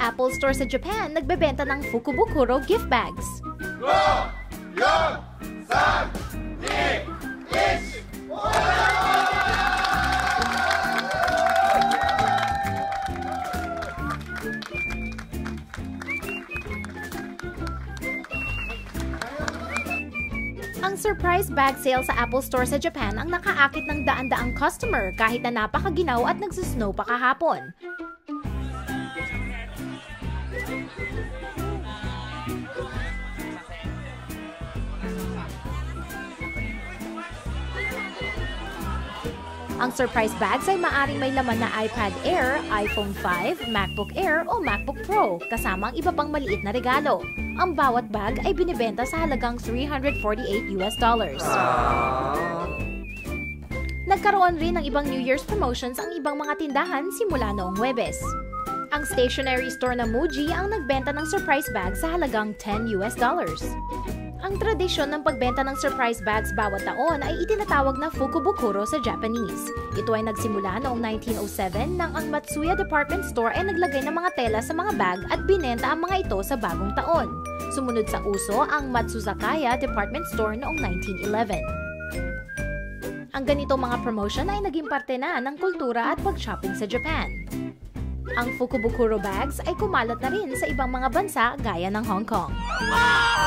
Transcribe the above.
Apple Store sa Japan nagbebenta ng Fukubukuro gift bags. Ang surprise bag sale sa Apple Store sa Japan ang nakaakit ng daan-daang customer kahit na napakaginaw at nagsusnow pa kahapon. Ang surprise bags ay maaring may laman na iPad Air, iPhone 5, MacBook Air o MacBook Pro, kasama ang iba pang maliit na regalo. Ang bawat bag ay binibenta sa halagang 348 US dollars. Nagkaroon rin ng ibang New Year's promotions ang ibang mga tindahan simula noong Webes. Ang stationery store na Muji ang nagbenta ng surprise bag sa halagang 10 US dollars. Ang tradisyon ng pagbenta ng surprise bags bawat taon ay itinatawag na Fukubukuro sa Japanese. Ito ay nagsimula noong 1907 nang ang Matsuya Department Store ay naglagay ng mga tela sa mga bag at binenta ang mga ito sa bagong taon. Sumunod sa uso ang Matsuzakaya Department Store noong 1911. Ang ganitong mga promotion ay naging parte na ng kultura at pag-shopping sa Japan. Ang Fukubukuro bags ay kumalat na rin sa ibang mga bansa gaya ng Hong Kong. Ah!